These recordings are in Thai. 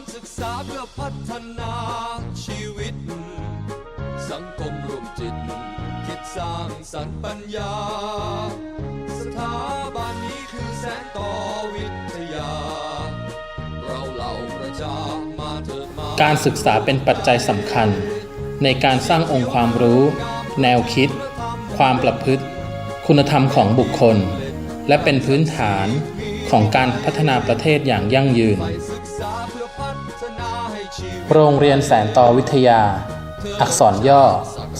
ารศึกษาเพื่อพัฒนาชีวิต สังคมรวมจิต คิดสร้างสรรค์ปัญญา สถาบันนี้คือแสงต่อวิทยา เราเหล่าประชามาเถิดมา การศึกษาเป็นปัจจัยสำคัญ ในการสร้างองค์ความรู้ แนวคิด ความประพฤติ คุณธรรมของบุคคล และเป็นพื้นฐานของการพัฒนาประเทศอย่างยั่งยืน โรงเรียนแสนต่อวิทยา อักษรย่อ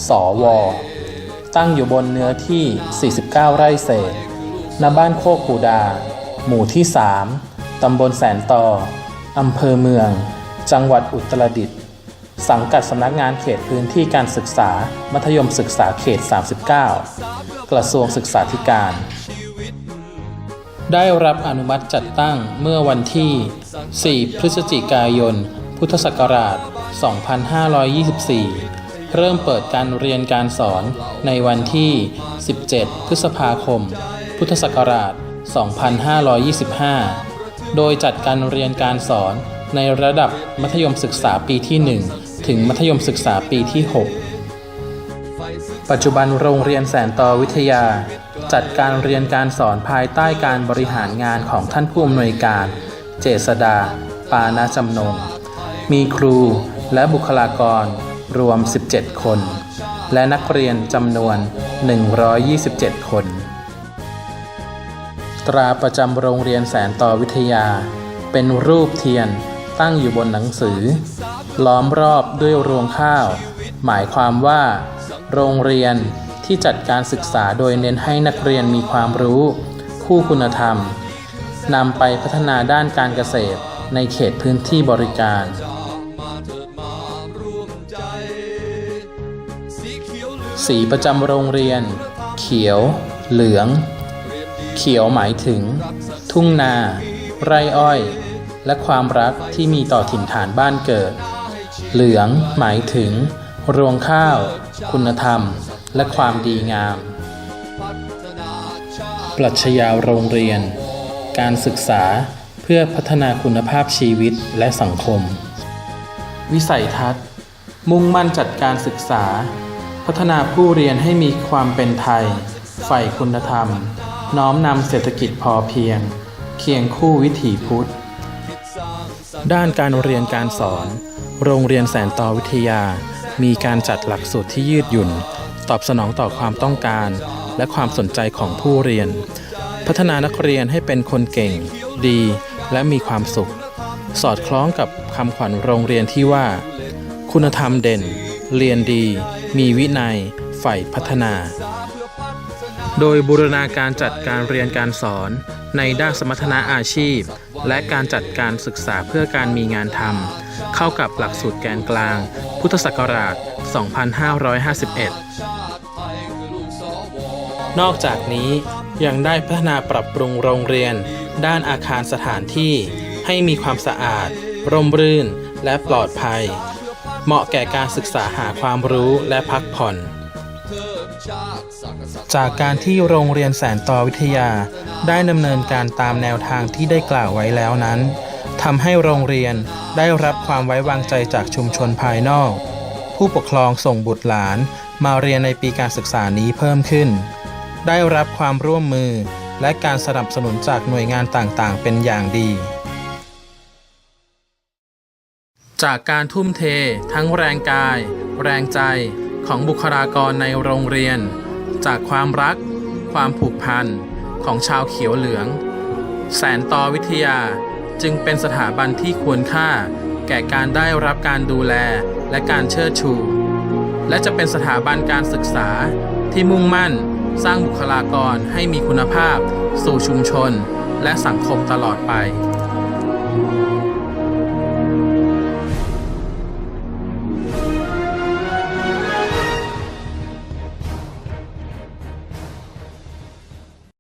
สอวตั้งอยู่บนเนื้อที่ 49 ไร่เศษ ณ บ้านโคกปูดา หมู่ที่ 3 ตำบลแสนต่อ อำเภอเมือง จังหวัดอุตรดิตถ์ สังกัดสำนักงานเขตพื้นที่การศึกษา มัธยมศึกษาเขต 39 กระทรวงศึกษาธิการ ได้รับอนุมัติจัดตั้งเมื่อวันที่ 4 พฤศจิกายน พุทธศักราช 2524 เริ่มเปิดการเรียนการสอนในวันที่ 17 พฤษภาคม พุทธศักราช 2525 โดยจัดการเรียนการสอนในระดับมัธยมศึกษาปีที่ 1 ถึงมัธยมศึกษาปีที่ 6 ปัจจุบันโรงเรียนแสนต่อวิทยา จัดการเรียนการสอนภายใต้การบริหารงานของท่านผู้อำนวยการ เจษดา ปานาจำนง มีครูและบุคลากรรวม 17 คน และนักเรียนจำนวน 127 คน ตราประจำโรงเรียนแสนต่อวิทยา เป็นรูปเทียนตั้งอยู่บนหนังสือ ล้อมรอบด้วยรวงข้าว หมายความว่า โรงเรียน ที่จัดการศึกษาโดยเน้นให้นักเรียนมีความรู้ คู่คุณธรรมนำไปพัฒนาด้านการเกษตรในเขตพื้นที่บริการสีเขียวเหลืองสีประจำโรงเรียน เขียว เหลือง เขียวหมายถึง ทุ่งนา ไร่อ้อย และความรักที่มีต่อถิ่นฐานบ้านเกิด เหลืองหมายถึง รวงข้าว คุณธรรม และความดีงาม ปรัชญาโรงเรียน การศึกษาเพื่อพัฒนาคุณภาพชีวิตและสังคม วิสัยทัศน์ มุ่งมั่นจัดการศึกษา พัฒนาผู้เรียนให้มีความเป็นไทยใฝ่คุณธรรม น้อมนำเศรษฐกิจพอเพียง เคียงคู่วิถีพุทธ ด้านการเรียนการสอน โรงเรียนแสนต่อวิทยา มีการจัดหลักสูตรที่ยืดหยุ่น ตอบสนองต่อความต้องการ และความสนใจของผู้เรียน พัฒนานักเรียนให้เป็นคนเก่ง ดี และมีความสุข สอดคล้องกับคำขวัญโรงเรียนที่ว่า คุณธรรมเด่น เรียนดี มีวินัยใฝ่พัฒนา โดยบูรณาการจัดการเรียนการสอน ในด้านสมรรถนะอาชีพ และการจัดการศึกษาเพื่อการมีงานทำเข้ากับหลักสูตรแกนกลาง พุทธศักราช 2551 นอกจากนี้ยังได้พัฒนาปรับปรุงโรงเรียน ด้านอาคารสถานที่ ให้มีความสะอาด ร่มรื่น และปลอดภัย เหมาะแก่การศึกษาหาความรู้และพักผ่อน จากการที่โรงเรียนแสนต่อวิทยา ได้ดำเนินการตามแนวทางที่ได้กล่าวไว้แล้วนั้นทำให้โรงเรียนได้รับความไว้วางใจจากชุมชนภายนอก ผู้ปกครองส่งบุตรหลานมาเรียนในปีการศึกษานี้เพิ่มขึ้น ได้รับความร่วมมือ และการสนับสนุนจากหน่วยงานต่างๆ เป็นอย่างดี จากการทุ่มเท ทั้งแรงกาย แรงใจของบุคลากรในโรงเรียน จากความรัก ความผูกพันของชาวเขียวเหลือง แสนต่อวิทยาจึงเป็นสถาบันที่ควรค่า แก่การได้รับการดูแลและการเชิดชู และจะเป็นสถาบันการศึกษาที่มุ่งมั่น สร้างบุคลากรให้มีคุณภาพ สู่ชุมชน และสังคมตลอดไป